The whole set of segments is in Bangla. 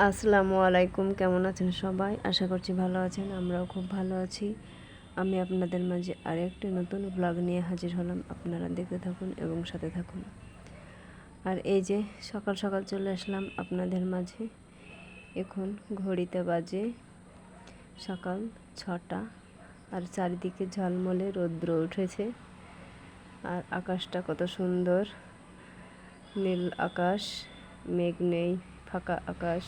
আসসালামু আলাইকুম, কেমন আছেন সবাই? আশা করছি ভালো আছেন, আমরাও খুব ভালো আছি। আমি আপনাদের মাঝে আরেকটি নতুন ব্লগ নিয়ে হাজির হলাম, আপনারা দেখতে থাকুন এবং সাথে থাকুন। আর এই যে সকাল সকাল চলে আসলাম আপনাদের মাঝে। এখন ঘড়িতে বাজে সকাল ছটা, আর চারিদিকে ঝলমলে রৌদ্র উঠেছে। আর আকাশটা কত সুন্দর, নীল আকাশ, মেঘ নেই। ফাঁকা আকাশ।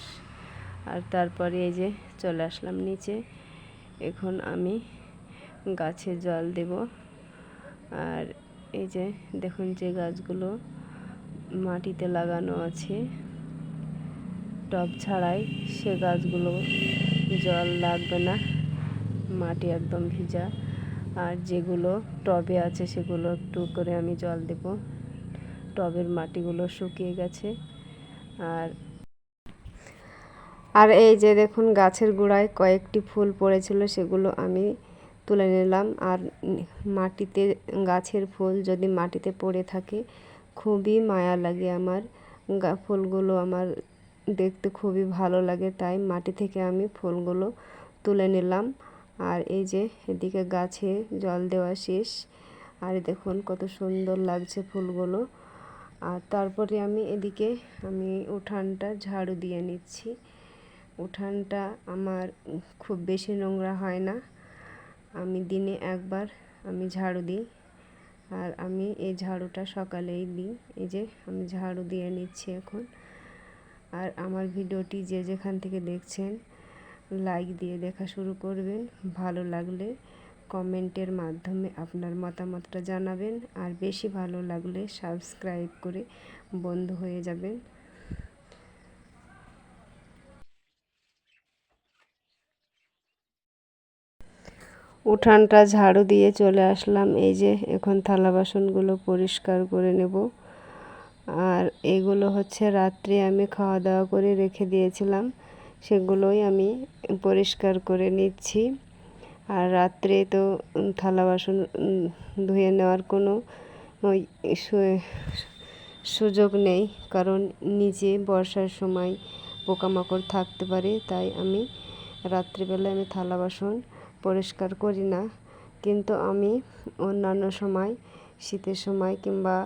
আর তারপরে এই যে চলে আসলাম নিচে। এখন আমি গাছে জল দেব। আর এই যে দেখুন যে গাছগুলো মাটিতে লাগানো আছে। টব ছাড়াই সে গাছগুলো জল লাগবে না। মাটি একদম ভিজা। আর যেগুলো টবে আছে সেগুলো একটু করে আমি জল দেব। টবের মাটিগুলো শুকিয়ে গেছে। আর আর এই যে দেখুন, গাছের গোড়ায় কয়েকটি ফুল পড়েছিল, সেগুলো আমি তুলে নিলাম। আর মাটিতে, গাছের ফুল যদি মাটিতে পড়ে থাকে, খুবই মায়া লাগে আমার। ফুলগুলো আমার দেখতে খুবই ভালো লাগে, তাই মাটি থেকে আমি ফুলগুলো তুলে নিলাম। আর এই যে এদিকে গাছে জল দেওয়া শেষ। আর দেখুন, কত সুন্দর লাগছে ফুলগুলো। আর তারপরে আমি এদিকে, আমি উঠানটা ঝাড়ু দিয়ে নিচ্ছি। উঠানটা আমার খুব বেশি নোংরা হয় না। আমি দিনে একবার আমি ঝাড়ু দিই। আর আমি এই ঝাড়ুটা সকালেই দিই। এই যে আমি ঝাড়ু দিয়ে নিচ্ছি এখন। আর আমার ভিডিওটি যে যেখান থেকে দেখছেন, লাইক দিয়ে দেখা শুরু করবেন। ভালো লাগলে কমেন্টের মাধ্যমে আপনার মতামতটা জানাবেন। আর বেশি ভালো লাগলে সাবস্ক্রাইব করে বন্ধু হয়ে যাবেন। উঠানটা ঝাড়ু দিয়ে চলে আসলাম। এই যে এখন থালা বাসনগুলো পরিষ্কার করে নেব। আর এগুলো হচ্ছে রাত্রে আমি খাওয়া দাওয়া করে রেখে দিয়েছিলাম। সেগুলোই আমি পরিষ্কার করে নিচ্ছি। আর রাত্রে তো থালা বাসন ধুয়ে নেওয়ার কোনো ওই সুযোগ নেই। কারণ নিচে বর্ষার সময় পোকামাকড় থাকতে পারে। তাই আমি রাত্রিবেলায় আমি থালা বাসন পরিষ্কার করি না। কিন্তু আমি অন্যান্য সময়, শীতের সময় কিংবা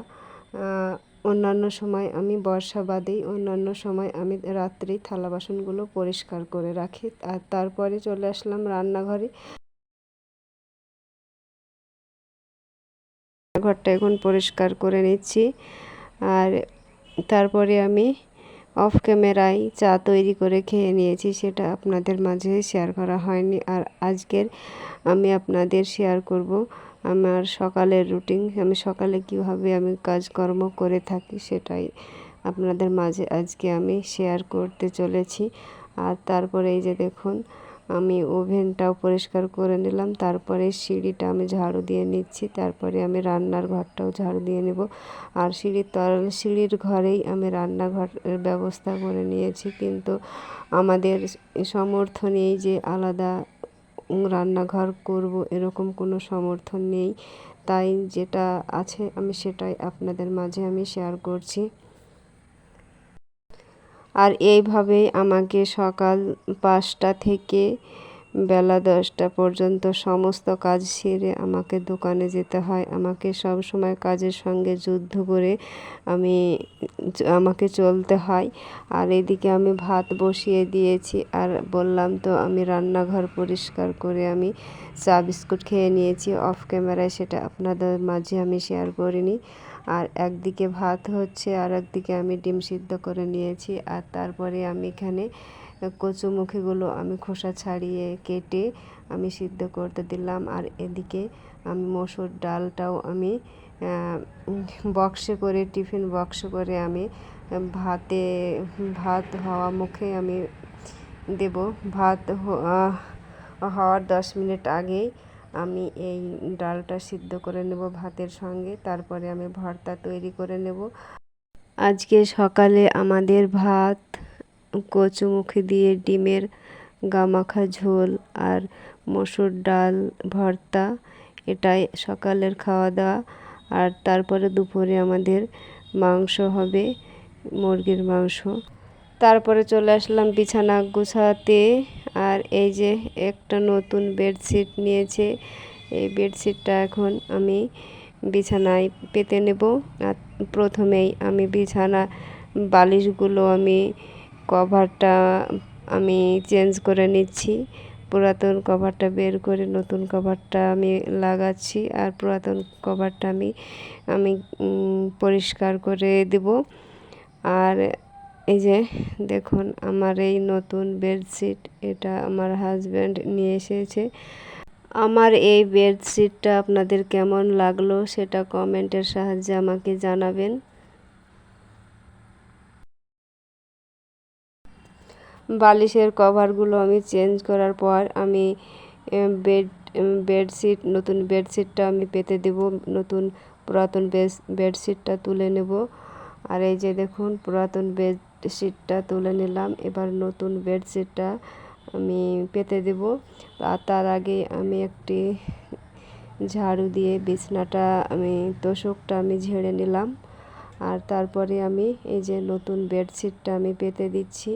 অন্যান্য সময় আমি বর্ষা বাদেই অন্যান্য সময় আমি রাত্রেই থালা বাসনগুলো পরিষ্কার করে রাখি। আর তারপরে চলে আসলাম রান্নাঘরে। ঘরটা এখন পরিষ্কার করে নিচ্ছি। আর তারপরে আমি অফ ক্যামেরায় চা তৈরি করে খেয়ে নিয়েছি, সেটা আপনাদের মাঝে শেয়ার করা হয়নি। আর আজকের আমি আপনাদের শেয়ার করব আমার সকালের রুটিন, আমি সকালে কীভাবে আমি কাজকর্ম করে থাকি সেটাই আপনাদের মাঝে আজকে আমি শেয়ার করতে চলেছি। আর তারপরে এই যে দেখুন আমি ওভেনটাও পরিষ্কার করে নিলাম, তারপরে সিঁড়িটা আমি ঝাড়ু দিয়ে নিচ্ছি, তারপরে আমি রান্নার ঘরটাও ঝাড়ু দিয়ে নেব। আর সিঁড়ির তল, সিঁড়ির ঘরেই আমি রান্নাঘরের ব্যবস্থা করে নিয়েছি, কিন্তু আমাদের সমর্থ নেই যে আলাদা রান্নাঘর করব, এরকম কোনো সমর্থন নেই। তাই যেটা আছে আমি সেটাই আপনাদের মাঝে আমি শেয়ার করছি। আর এইভাবেই আমাকে সকাল পাঁচটা থেকে বেলা দশটা পর্যন্ত সমস্ত কাজ সেরে আমাকে দোকানে যেতে হয়। আমাকে সব সময় কাজের সঙ্গে যুদ্ধ করে আমি আমাকে চলতে হয়। আর এদিকে আমি ভাত বসিয়ে দিয়েছি আর বললাম তো আমি রান্নাঘর পরিষ্কার করে আমি চা বিস্কুট খেয়ে নিয়েছি। অফ ক্যামেরায় সেটা আপনাদের মাঝে আমি শেয়ার করিনি। আর একদিকে ভাত হচ্ছে আর একদিকে আমি ডিম সিদ্ধ করে নিয়েছি। আর তারপরে আমি এখানে কচুমুখিগুলো আমি খোসা ছাড়িয়ে কেটে আমি সিদ্ধ করতে দিলাম। আর এদিকে আমি মসুর ডালটাও আমি বক্সে করে, টিফিন বক্সে করে আমি ভাতে, ভাত হওয়া মুখে আমি দেব। ভাত হওয়ার দশ মিনিট আগেই আমি এই ডালটা সিদ্ধ করে নেব ভাতের সঙ্গে, তারপরে আমি ভর্তা তৈরি করে নেব। আজকে সকালে আমাদের ভাত, কচুমুখি দিয়ে ডিমের গামাখা ঝোল আর মসুর ডাল ভর্তা, এটাই সকালের খাওয়া দাওয়া আর তারপরে দুপুরে আমাদের মাংস হবে, মুরগির মাংস। তারপরে চলে আসলাম বিছানা গুছাতে। আর এই যে একটা নতুন বেডশিট নিয়েছে, এই বেডশিটটা এখন আমি বিছানায় পেতে নেব। আর প্রথমেই আমি বিছানা বালিশগুলো আমি, কভারটা আমি চেঞ্জ করে নিচ্ছি। পুরাতন কভারটা বের করে নতুন কভারটা আমি লাগাচ্ছি। আর পুরাতন কভারটা আমি আমি পরিষ্কার করে দেব। আর এই যে দেখুন, আমার এই নতুন বেডশিট, এটা আমার হাজব্যান্ড নিয়ে এসেছে। আমার এই বেডশিটটা আপনাদের কেমন লাগল সেটা কমেন্টের সাহায্যে আমাকে জানাবেন। বালিশের কভারগুলো আমি চেঞ্জ করার পর আমি বেড বেডশিট নতুন বেডশিটটা আমি পেতে দেব, নতুন পুরাতন বেডশিটটা তুলে নেব। আর এই যে দেখুন, পুরাতন বেডশিটটা তুলে নিলাম। এবার নতুন বেডশিটটা আমি পেতে দেব। আর তার আগে আমি একটি ঝাড়ু দিয়ে বিছনাটা আমি তোষকটা আমি ঝেড়ে নিলাম। আর তারপরে আমি এই যে নতুন বেডশিটটা আমি পেতে দিচ্ছি।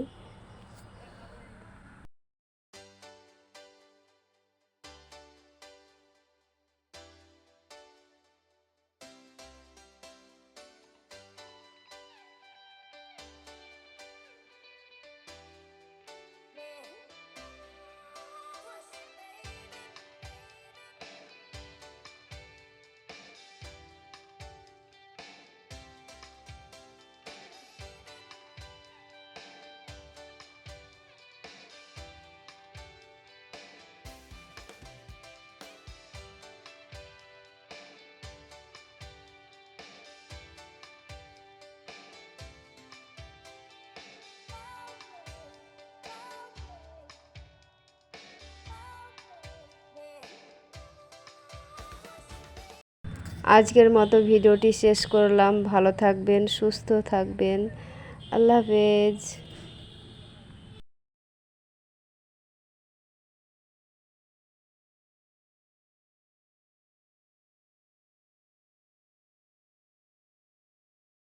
আজকের মতো ভিডিওটি শেষ করলাম। ভালো থাকবেন সুস্থ থাকবেন। আল্লাহ হাফেজ।